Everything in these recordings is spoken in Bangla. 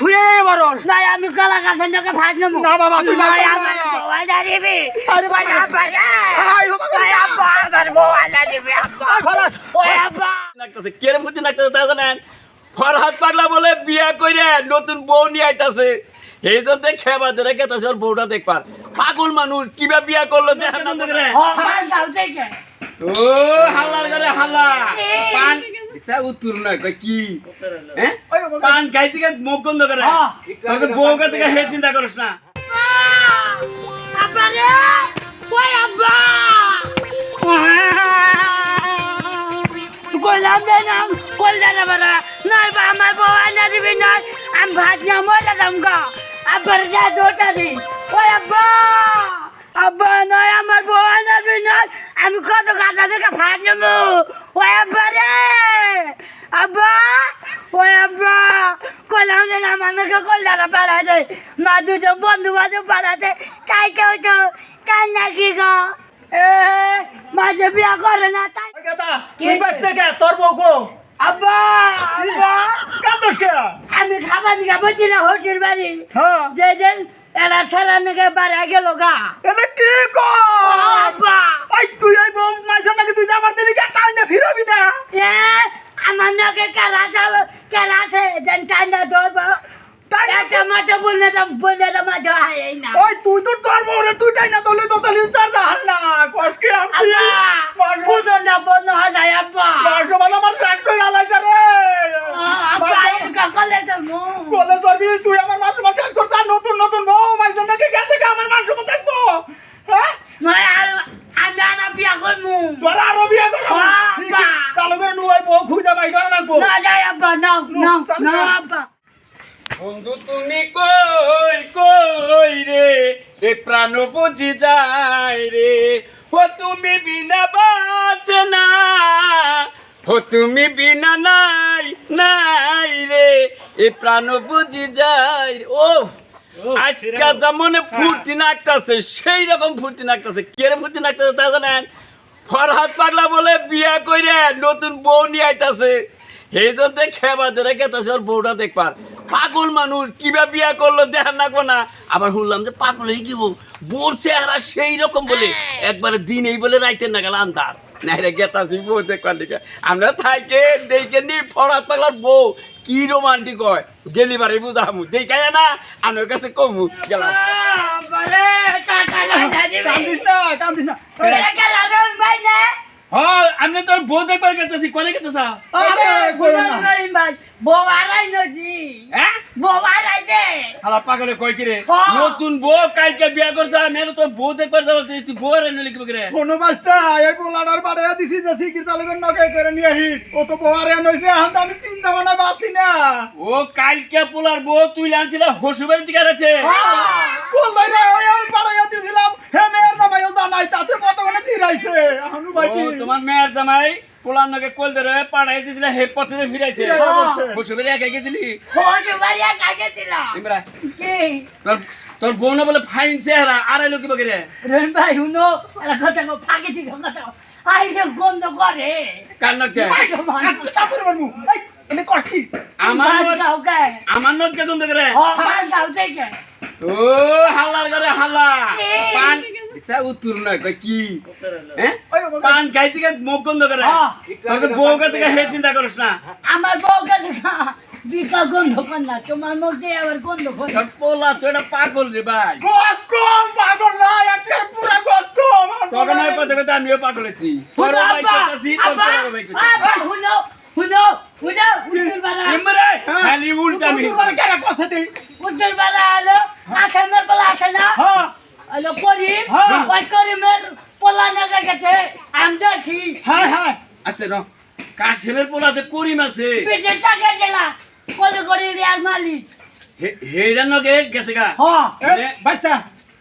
থুয়ে আমি কলা ফাট নেব। না বাবা, তুই না আমার বউয়া দাঁড়িয়ে আরে বাবা। আব্বা রে। আয় আব্বা আমার বউয়া দাঁড়িয়ে আব্বা। খরচ ওই আব্বা। নাকতেছে কেরে ফুটি নাকতেছে তা জানেন? ফরহাদ পাগলা বলে বিয়া কইরে নতুন বউ নিয়ে আইতাছে। এই জন্য খেবা ধরে গেতাছে ওর বউটা দেখবার। পাগল মানুষ কিবা বিয়া করল দেখেন না ও হাল্লার করে হাল্লা। পান দেখছা উত্তর নয় কই কি? হ্যাঁ? বাবা। পান খাইতে গিয়ে মুখ বন্ধ করে। তোর তো বউ কাছে হে চিন্তা করিস না। আব্বা রে ওই আব্বা? কইলাম যে নাম কইলাম না বারা নাই বা আমার বউ আনা দিবি না আমি ভাত না মরে দাম গা। আব্বার যা দোটা দিন। ওই আব্বা? আব্বা নয় আমার বউ আনা দিবি না আমি কত কাটা দেখে ভাত নেব? ওই আব্বা রে। আব্বা ওই আব্বা। কইলাম যে না মানুষকে কল্যাণ পাড়াতে না দুজন বন্ধু বান্ধব পাড়াতে। তাই কেউ তো তাই নাকি গো? এ মাঝে বিয়া করে না তাই তোর বউ গো আব্বা আব্বা। কান্দস আমি খাবার দিকে বলছি না হোটেল বাড়ি। হ্যাঁ। যে এরা সারা নাকি বাড়া গেল গা। এলে কি আব্বা ওই তুই এই বউ মাইজন নাকি তুই যাবার দিলি কে টাইম না ফিরবি না? এ আমার নাকি কেরা যাবে কেরা আছে যেন টাইম না ধরবো একটা মাঠে বললে তো বললে তো মাঠে হয় না। ওই তুই তো তোর বউ রে তুই টাইম না তোলে তো তাহলে তার দাহার না। কস কি আমি বুঝুন না বন্ধ হয়ে যায় আব্বা। মাসো আমার সাইড কই আলাইছে রে। আব্বা এটা তো মু বলে তুই আমার মাসো মাস সাইড করতে আর নতুন নতুন বউ মাইজন নাকি গেছে কে আমার মাংস মতো দেখব হ্যাঁ নয় আর- আমি আনা বিয়া করব তোরা আরও বিয়ে করো বাবা। চালু করে নুয়াই বউ খুঁজে বাই করে রাখব না যাই আব্বা নাও নাও নাও আব্বা বন্ধু তুমি কই কই রে? এ প্রাণ বুঝি যায় রে। ও তুমি বিনা বাঁচে না ও তুমি বিনা নাই নাই রে। এ প্রাণ বুঝি যায়। ও আজকে যেমন ফুর্তি নাকতাছে সেই রকম ফুর্তি নাকতাছে। কেরে ফুর্তি নাকতাছে তা জানেন? ফরহাদ পাগলা বলে বিয়া কইরে নতুন বউ নিয়ে আইতাছে। এই জন্য খেবা ধরে গেতাছে ওর বউটা দেখবার পাগল মানুষ কিবা বিয়া করল দেখেন না না আবার শুনলাম যে পাগল হয়ে কি বোর চেহারা সেই রকম বলে একবারে দিন এই বলে রাইতে না গেল আন্দার নাইরে গেতাছি বউ দেখবার লিখে আমরা থাইকে দেখে নি ফরহাদ পাগলার বউ কি রোমান্টিক হয় গেলি বারে বুঝামু দেখায় না আমার কাছে কমু গেলাম আব্বা রে টাকা না দিবি কান্দিস না কান্দিস না এটা কে রাজন ভাই না হ্যাঁ আমি তোর বউ দেখবার গেতেছি কোনে গেতেছা? আরে না ভাই বউ আড়াই নজি। হ্যাঁ? বউ আড়াইছে হালা পাগলে কই কিরে? হ্যাঁ। নতুন বউ কালকে বিয়া করছ মেরে তো বউ দেখবার যাব তুই বউ রে নলি কি করে? কোনো বাস্তা এই পোলাডার বাড়ে দিছি যে সিকির চালকের নকে করে নিয়ে আহিস ও তো বহারে নইছে এখন তো আমি চিন্তা ভাবনা বাসি না। ও কালকে পোলার বউ তুই লানছিল হসুবের দিকে আছে কোন ভাই রে ওই আমি পাড়াইয়া দিছিলাম। হে মেয়ের জামাইও জানাই তাতে কতক্ষণে ফিরাইছে এখন ভাই ও তোমার মেয়ের জামাই পোলার নকে কোল ধরে পাড়াই দিছিল হে পথে ফিরাইছে। হসুবের একা গেছিলি? বাড়িয়া কাকে ছিল ইমরা কি? তোর তোর বউ না বলে ফাইন চেহারা আর এলো কি বকরে রহিম ভাই শুনো এটা কথা কো ফাঁকেছি কথা আইরে গন্ধ করে। কার নকে কাপড় এই এনে কষ্টি। আমার আমার নখ- গাও গে আমার নদ কে কোন করে? ও আমার গাও থেকে ও হাল্লার করে হাল্লা। এ। পান দেখছা উত্তর নয় কই কি? হ্যাঁ? ওই বাবা। পান খাইতে গিয়ে মুখ বন্ধ করে। তোর তো বউ কাছে গিয়ে হে চিন্তা করিস না। আমার বউ কাছে বিকা গন্ধ কর না তোমার মুখ দিয়ে আবার গন্ধ করে পোলা তো এটা পাগল রে ভাই। গস কম পাগল না একটা পুরা গস কম তখন আর কথা কথা আমিও পাগল হচ্ছি ইমরে হ্যাঁ। খালি উল্টো কেন কথা না? হ্যাঁ। করিম হ্যাঁ। ওই করিমের পোলা নাগা গেছে আমি দেখি। হ্যাঁ হ্যাঁ। আছে ন কাশেমের পোলা যে করিম আছে। টাকা গেলা কলে করি রিয়ার মালিক। হেইরার নগে গেছে গা? হ্যাঁ।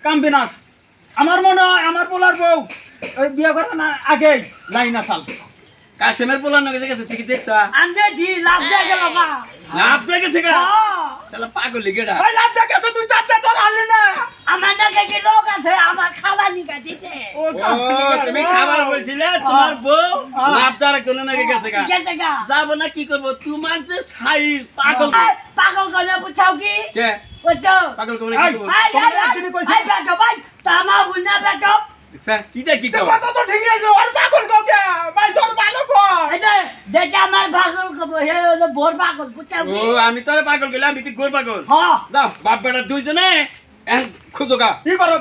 কাম বিনাশ। আমার মনে হয় আমার বলার বউ ওই বিয়ে করার না আগেই লাইন আসাল। কাশেমের পোলা নগে গেছে তুই কি দেখছা? আমি দেখি লাভ দিয়ে গেল গা লাভ দিয়ে গেছে গা? হ্যাঁ। তাহলে পাগল লিগেটা ওই লাভ দেখেছে তুই চারটে তোর আনলি না। আমার নাকি কি লোক আছে আমার খাবার নিকা দিতে। ও তুমি খাবার বলছিলে তোমার বউ হ্যাঁ। লাভদার কোনে নাকি গেছে গা? গেছে গা। যাব না কি করব? তোমার যে সাইজ পাগল। পাগল করে বুঝাও কি? কে? ওই তো। পাগল কোনে কি করব? আই আই আই একদিনই আই বেটো ভাই তামা বুনা বেটো স্যার কিটা কি করব কথা তো ঠিক আছে ওর পাগল কাউকে? ভাই তোর ভালো কর। এই যে যেটা আমার পাগল কব হে হলো ভোর পাগল বুঝাও ও কি আমি তোর পাগল গেলাম আমি তুই গোর পাগল। হ্যাঁ দাও বাপ বেটা দুইজনে গা। কি করো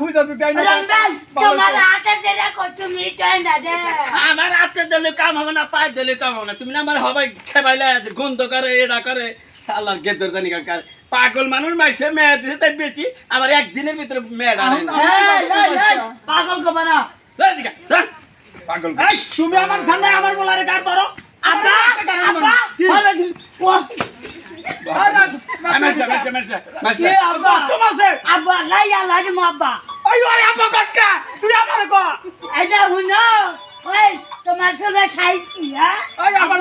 খুঁজা তুই তাই না তোমার হাতে যেটা কর তুমি তাই না দে। আমার হাতে দিলে কাম হবে না পায়ে দিলে কাম হবে না। তুমি না আমার সবাই খেবাইলে গন্ধ করে এটা করে। গেদর জানি কাকার পাগল মানুষ মাইসে মেয়ে দিছে তাই বেশি। আমার একদিনের ভিতরে মেয়ে পাগল কব না। পাগল তুমি আমার সামনে আমার বলারে কার ধরো। তোমার ছেলে খাইছি হ্যাঁ ওই আমার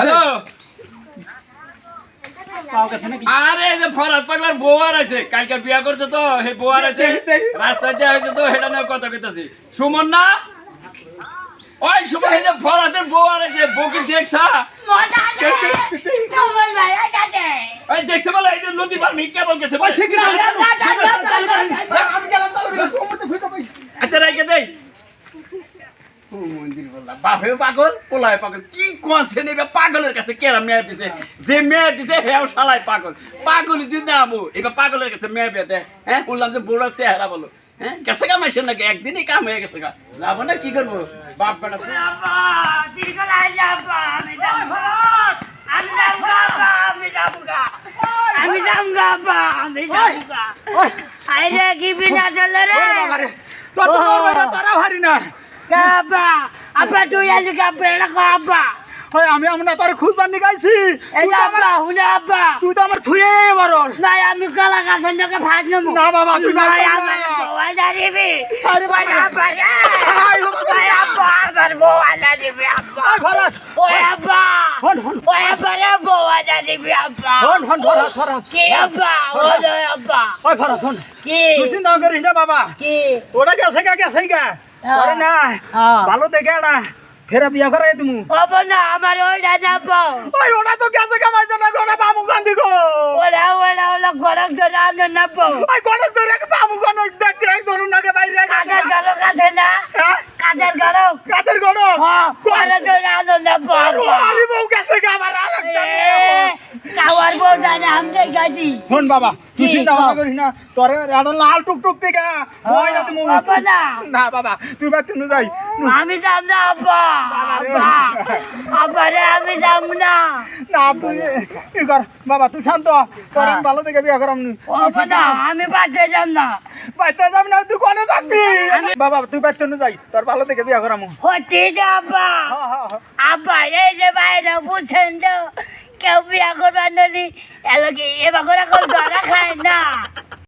হ্যালো। নাকি? আরে এই যে পাগলার বউয়ার আছে। কালকে বিয়া করছে তো হে বউয়ার আছে। রাস্তায় দেওয়া হয়েছে তো নিয়ে কথা কইতাছি। সুমন না? ওই সুমন এই যে ফরাদের বউয়ার আছে বউকে দেখছা? ওই দেখছে বলে এই যে নদী পার ঠিক না না, না, না, না, না, না, না, না। আচ্ছা রাইকে দেই। মন্দির বললাম বাপে পাগল পোলায় পাগল কি কোয়াছে নেবে পাগলের কাছে কেরা মেয়ে দিছে যে মেয়ে দিছে হেও শালাই পাগল পাগল যদি না আমু এবার পাগলের কাছে মেয়ে দেয় হ্যাঁ বললাম যে বুড়ো চেহারা বলো হ্যাঁ গেছে কামাইছে নাকি একদিনই কাম হয়ে গেছে গা যাব না কি করব বাপ বেটা আমি যাব আমি যাব আইরে কি বিনা চলে রে তোর ভারি না আব্বা আব্বা তুই আলি কাপড় রাখো আব্বা আমি আমরা তোর খুদ বান্দি গাইছি। এই যে আব্বা হুনে আব্বা। তুই তো আমার থুয়ে এবারর নাই আমি কলা গাছের নাকি ভাত নেব। না বাবা, তুই নাই আমার বউয়া দাঁড়িবি আরে বাবা। আব্বা রে আরে বাবা। ওই আব্বা আমার বউয়া দাঁড়িবি আব্বা। ভরত ওই আব্বা। হন হন। ওই আব্বা রে বউয়া দাঁড়িবি আব্বা। হন হন ভরত ভরত কি আব্বা? ওই আব্বা। ওই ভরত হন। কি? তুই চিন্তা করিস না বাবা। কি? ওটা গেছে গা গেছে গা। হ্যাঁ। করে না হ্যাঁ। ভালো দেখে না। ফেরা বিয়া করে তুমি। ওবো না আমার ওইটা যাব। ওই ওটা তো গেছে কামাইছে না ওটা বামু গান্ধী গো। ওরা ওরা ওরা গরম ধরে আনো নেব। ওই কটক ধরে বামু গান দেখতে একজন নাকে বাইরে কাঠের গরম কাঠে না। হ্যাঁ কাদের গড় হ্যাঁ ওরা ধরে আনো নেব আরে বউ গেছে গা আমার আর একটা মেয়ে। কাওয়ার বউ জানে আমি দেখাছি শোন বাবা তুই চিন্তা? ভাবনা করিস না তোর একটা লাল টুকটুক থেকে হয় না তুমি বাবা না। না বাবা তুই বা তুই যাই আমি যাব না আব্বা। আব্বা রে আমি যাব না। না তুই ই কর বাবা তুই শান্ত তোর আমি ভালো থেকে বিয়া করাম নি। আমি বাড়তে যাব না। বাইতে যাবি না তুই কোনে থাকবি? বাবা তুই বাইতে যাই তোর ভালো থেকে বিয়া করামু। হতে যা আব্বা। আব্বা এই যে বাইরে বুঝছেন তো কেউ বিয়া করবার নদী এলাকি এবার করে কল ধরা খায় না।